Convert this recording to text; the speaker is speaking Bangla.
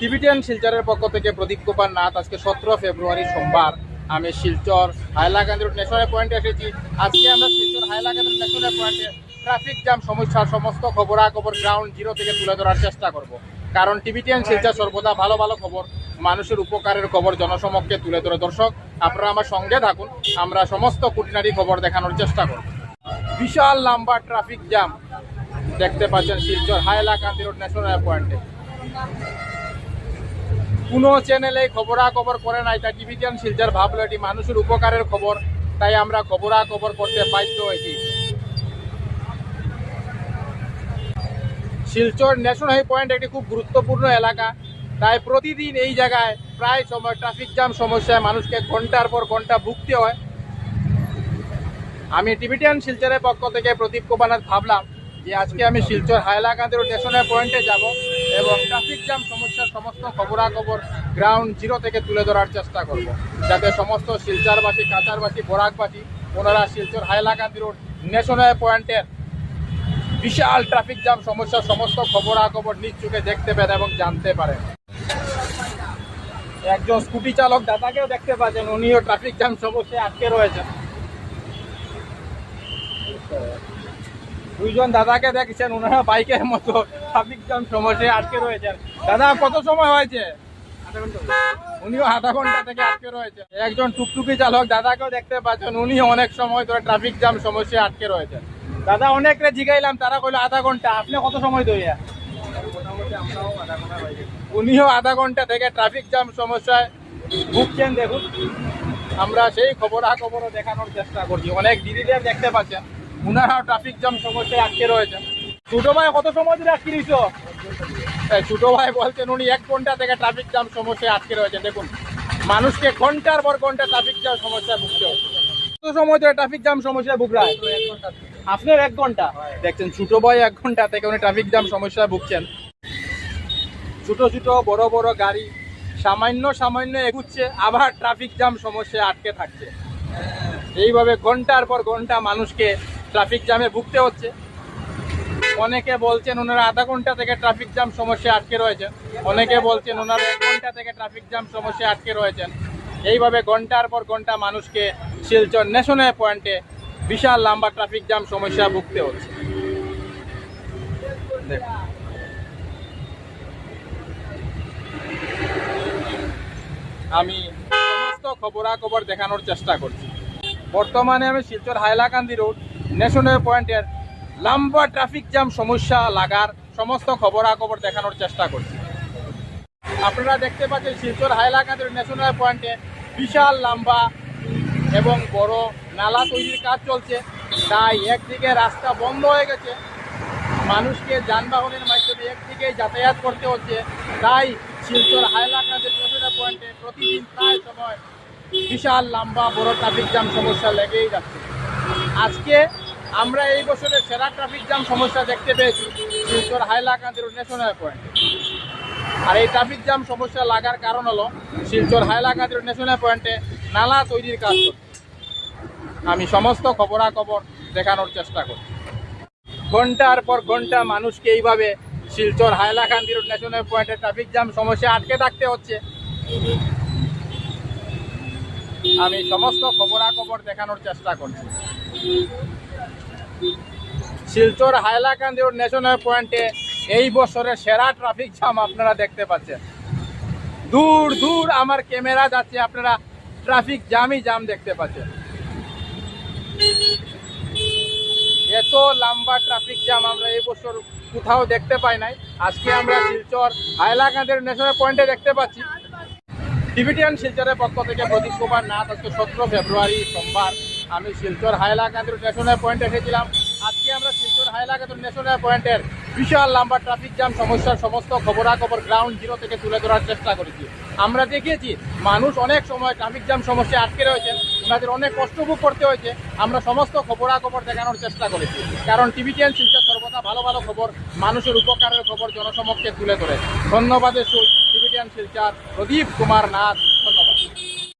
টিবিটিয়ান শিলচরের পক্ষ থেকে প্রদীপ কুমার নাথ আজকে সতেরো ফেব্রুয়ারি সোমবার। আমি শিলচর হাইলাকান্দি রোড ন্যাশনাল পয়েন্টে এসেছি। আজকে আমরা শিলচর হাইলাকান্দি রোড ন্যাশনাল পয়েন্টে ট্রাফিক জ্যাম সমস্যার সমস্ত খবরাখবর গ্রাউন্ড জিরো থেকে তুলে ধরার চেষ্টা করব। কারণ টিবিটিয়ান শিলচর সর্বদা ভালো ভালো খবর। মানুষের উপকারের খবর জনসমক্ষে তুলে ধরে। দর্শক, আপনারা আমার সঙ্গে থাকুন। আমরা সমস্ত কুটিনারি খবর দেখানোর চেষ্টা করব। বিশাল লম্বা ট্রাফিক জ্যাম দেখতে পাচ্ছেন শিলচর হাইলাকান্দি রোড ন্যাশনাল পয়েন্টে কোনো চ্যানেলে খবরাখবর করে নাই। তা টিভিটিয়ান শিলচর ভাবলো এটি মানুষের উপকারের খবর। তাই আমরা খবরাখবর করতে বাধ্য হয়েছি। শিলচর ন্যাশনাল হাই পয়েন্ট একটি খুব গুরুত্বপূর্ণ এলাকা। তাই প্রতিদিন এই জায়গায় প্রায় সময় ট্রাফিক জ্যাম সমস্যায় মানুষকে ঘণ্টার পর ঘণ্টা ভুগতে হয়। আমি টিভিটিয়ান শিলচরের পক্ষ থেকে প্রদীপ কুমার ভাবলাম যে আজকে আমি শিলচর হাইলাকান্দি রোড ন্যাশনাল পয়েন্টে যাব এবং ট্রাফিক জ্যাম সমস্যার সমস্ত খবরাখবর গ্রাউন্ড জিরো থেকে তুলে ধরার চেষ্টা করব। যাতে সমস্ত শিলচরবাসী, কাঁচারবাসী, বরাকবাসী ওনারা শিলচর হাইলাকান্দি রোড ন্যাশনাল পয়েন্টের বিশাল ট্রাফিক জ্যাম সমস্যার সমস্ত খবরাখবর নিজ চোখে দেখতে পারেন এবং জানতে পারেন। একজন স্কুটি চালক দাদাকেও দেখতে পাচ্ছেন, উনিও ট্রাফিক জ্যাম সমস্যায় আটকে রয়েছেন। দুইজন দাদাকে দেখছেন ওনারা বাইকের মতো ট্রাফিক জ্যাম সমস্যায় আটকে রয়েছেন। দাদা, কত সময় হয়েছে? উনিও আধা ঘণ্টা থেকে আটকে রয়েছে একজন টুকটুকি চালক দাদাকেও দেখতে পাচ্ছেন, উনি অনেক সময় ধরে ট্রাফিক জ্যাম সমস্যায় আটকে রয়েছেন। দাদা, অনেকরে জিগাইলাম, তারা কইলো আধা ঘণ্টা। আপনি কত সময় ধরিয়া উনিও আধা ঘণ্টা থেকে ট্রাফিক জ্যাম সমস্যায় ভুগছেন, দেখুন। আমরা সেই খবরাখবরও দেখানোর চেষ্টা করছি। অনেক দিদিদের দেখতে পাচ্ছেন। উনারাও ট্রাফিক জ্যাম সমস্যায় আটকে রয়েছেন ছোটো ভাই, কত সময় ধরে আটকে রয়েছ? এই ছোট ভাই বলছেন, উনি এক ঘণ্টা থেকে ট্রাফিক জ্যাম সমস্যায় আটকে রয়েছেন দেখুন, মানুষকে ঘণ্টার পর ঘণ্টা ট্রাফিক জ্যাম সমস্যায় ভুগতে হচ্ছে। কত সময় ট্রাফিক জ্যাম এক ঘণ্টা? দেখছেন এক ঘণ্টা থেকে উনি ট্রাফিক জ্যাম ভুগছেন। ছোট ছোট, বড় বড় গাড়ি সামান্য সামান্য এগুচ্ছে, আবার ট্রাফিক জ্যাম সমস্যায় আটকে থাকছে। এইভাবে ঘণ্টার পর ঘণ্টা মানুষকে ট্রাফিক জ্যামে ভুগতে হচ্ছে। অনেকে বলছেন ওনারা আধা ঘণ্টা থেকে ট্রাফিক জ্যাম সমস্যায় আটকে রয়েছেন। অনেকে বলছেন ওনারা এক ঘণ্টা থেকে ট্রাফিক জ্যাম সমস্যায় আটকে রয়েছেন। এইভাবে ঘণ্টার পর ঘণ্টা মানুষকে শিলচর ন্যাশনাল পয়েন্টে বিশাল লম্বা ট্রাফিক জ্যাম সমস্যা ভুগতে হচ্ছে। আমি সমস্ত খবরাখবর দেখানোর চেষ্টা করছি। বর্তমানে আমি শিলচর হাইলাকান্দি রোড ন্যাশনাল পয়েন্টের লম্বা ট্রাফিক জ্যাম, সমস্যা, লাগার, সমস্ত খবরাখবর দেখানোর চেষ্টা করছি। আপনারা দেখতে পাচ্ছেন শিলচর হাইলাকান্দি রোড ন্যাশনাল পয়েন্টে বিশাল, লম্বা এবং বড় নালা তৈরির কাজ চলছে। তাই একদিকে রাস্তা বন্ধ হয়ে গেছে। মানুষকে যানবাহনের মাধ্যমে একদিকে যাতায়াত করতে হচ্ছে। তাই শিলচর হাইলাকান্দি ন্যাশনাল পয়েন্টে প্রতিদিন প্রায় সময় বিশাল, লম্বা, বড় ট্রাফিক জ্যাম, সমস্যা লেগেই যাচ্ছে। আজকে আমরা এই বছরের সেরা ট্রাফিক জ্যাম সমস্যা দেখতে পেয়েছি শিলচর হাইলাকান্দি রোড ন্যাশনাল পয়েন্টে আর এই ট্রাফিক জ্যাম সমস্যা লাগার কারণ হলো, শিলচর হাইলাকান্দি রোড ন্যাশনাল পয়েন্টে নালা তৈরির কাজ আমি সমস্ত খবরাখবর দেখানোর চেষ্টা করি ঘণ্টার পর ঘণ্টা মানুষকে এইভাবে শিলচর হাইলাকান্দি রোড ন্যাশনাল পয়েন্টে ট্রাফিক জ্যাম সমস্যা আটকে থাকতে হচ্ছে। আমি সমস্ত খবরাখবর দেখানোর চেষ্টা করছি। শিলচর হাইলাকান্দি রোড ন্যাশনাল পয়েন্টে এই বছরের সেরা ট্রাফিক জ্যাম আপনারা দেখতে পাচ্ছেন। দূর দূর আমার ক্যামেরা যাচ্ছে, আপনারা ট্রাফিক জ্যামই জ্যাম দেখতে পাচ্ছেন। এত লম্বা ট্রাফিক জ্যাম আমরা এই বছর কোথাও দেখতে পাই নাই। আজকে আমরা শিলচর হাইলাকান্দির ন্যাশনাল পয়েন্টে দেখতে পাচ্ছি। টিভিটিয়ান শিলচরের পক্ষ থেকে প্রদীপ কুমার নাথ, আজকে সতেরো ফেব্রুয়ারি সোমবার। আমি শিলচর হাইলাকান্দির ন্যাশনাল পয়েন্টে এসেছিলাম। আজকে আমরা শিলচর হাইলাকান্দির ন্যাশনাল পয়েন্টের বিশাল লম্বা ট্রাফিক জ্যাম সমস্যার সমস্ত খবরাখবর গ্রাউন্ড জিরো থেকে তুলে ধরার চেষ্টা করেছি। আমরা দেখিয়েছি, মানুষ অনেক সময় ট্রাফিক জ্যাম সমস্যায় আটকে রয়েছেন, ওনাদের অনেক কষ্ট ভোগ করতে হয়েছে। আমরা সমস্ত খবরাখবর দেখানোর চেষ্টা করেছি। কারণ টিভিটিয়ান শিলচর সর্বদা ভালো ভালো খবর, মানুষের উপকারের খবর জনসমক্ষে তুলে ধরে। ধন্যবাদের সুর টিভিটিয়ান শিলচর, প্রদীপ কুমার নাথ, ধন্যবাদ।